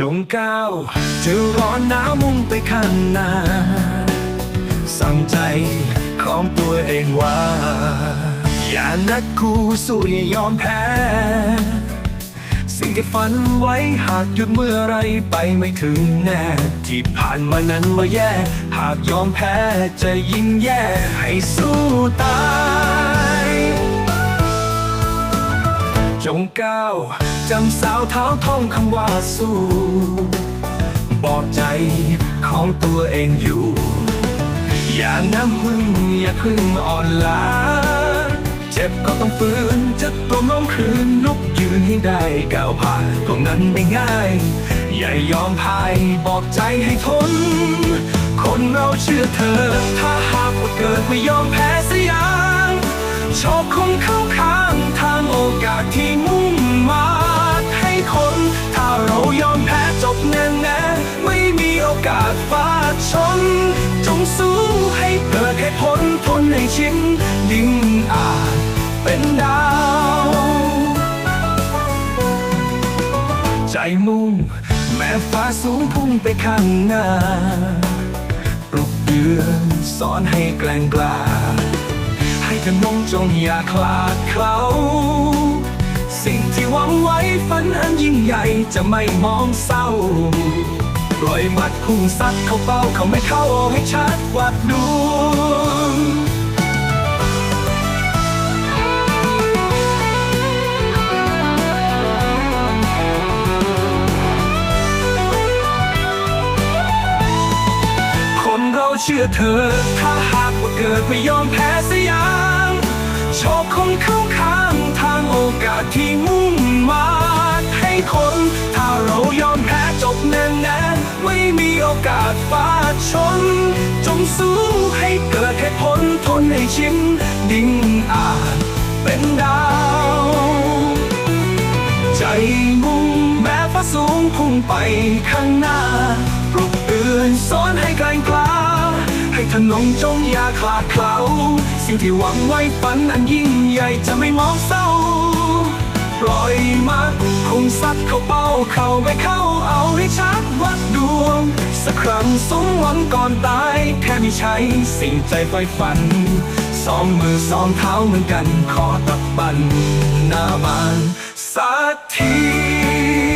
จงก้าวจะร้อนหนาวมุ่งไปข้างหน้า สั่งใจของตัวเองว่า อย่านักกูสู้อย่ายอมแพ้ สิ่งที่ฝันไว้หากหยุดเมื่อไรไปไม่ถึงแน่ ที่ผ่านมานั้นมาแย่ หากยอมแพ้จะยิ่งแย่ให้สู้ตาย จงก้าวจำสาวเท้าท่องคำว่าสู้บอกใจของตัวเองอยู่ อย่าน้ำพึ่งอย่าพึ่งอ่อนล้า เจ็บก็ต้องฟื้นจะตัวน้องคืนลุกยืนให้ได้ก้าวผ่านพวกนั้นไม่ง่าย อย่ายอมพายบอกใจให้ทน คนเราเชื่อเธอ ถ้าหากว่าเกิดไม่ยอมแพ้สยางโชคคงเข้าข้างทางโอกาสที่ กาสฟาชน จงสู้ให้เกิดให้พ้นทนให้ชินยิ่งอาจเป็นดาว ใจมุ่ง แม้ฟ้าสูงพุ่งไปข้างหน้าปลุกเดือนสอนให้แกล้งกล้าให้ขนงจงอย่าคลาดเขาสิ่งที่หวังไว้ฝันอันยิ่งใหญ่จะไม่มองเศร้า ปล่อยหมัดพุ่งซัดเข้าเป้าเขาไม่เข้าให้ชัดวัดดูคนเราเชื่อเธอ ถ้าหากว่าเกิดไม่ยอมแพ้สยางโชคคงเข้าข้างทางโอกาสที่มุ่งมาให้คน ถ้าเรายอม โอกาสฟาดชน จงสู้ให้เกิดให้พ้นทนให้ชินดิ่งอาจเป็นดาว ใจมุ่งแม้ฟ้าสูงพุ่งไปข้างหน้า ปลุกเตือนสอนให้กล้งกล้า ให้ถนนจงอย่าคลาดเคล้า สิ่งที่หวังไว้ฝันอันยิ่งใหญ่จะไม่มองเศร้าปล่อยมาคงซัดเข้าเป้าเข้าไม่เข้าเอาให้ชัด ครั้งสมหวังก่อนตาย แค่มีใช้สิ่งใจไฟฝัน สองมือสองเท้าเหมือนกัน ขอตักบันหน้ามันสักที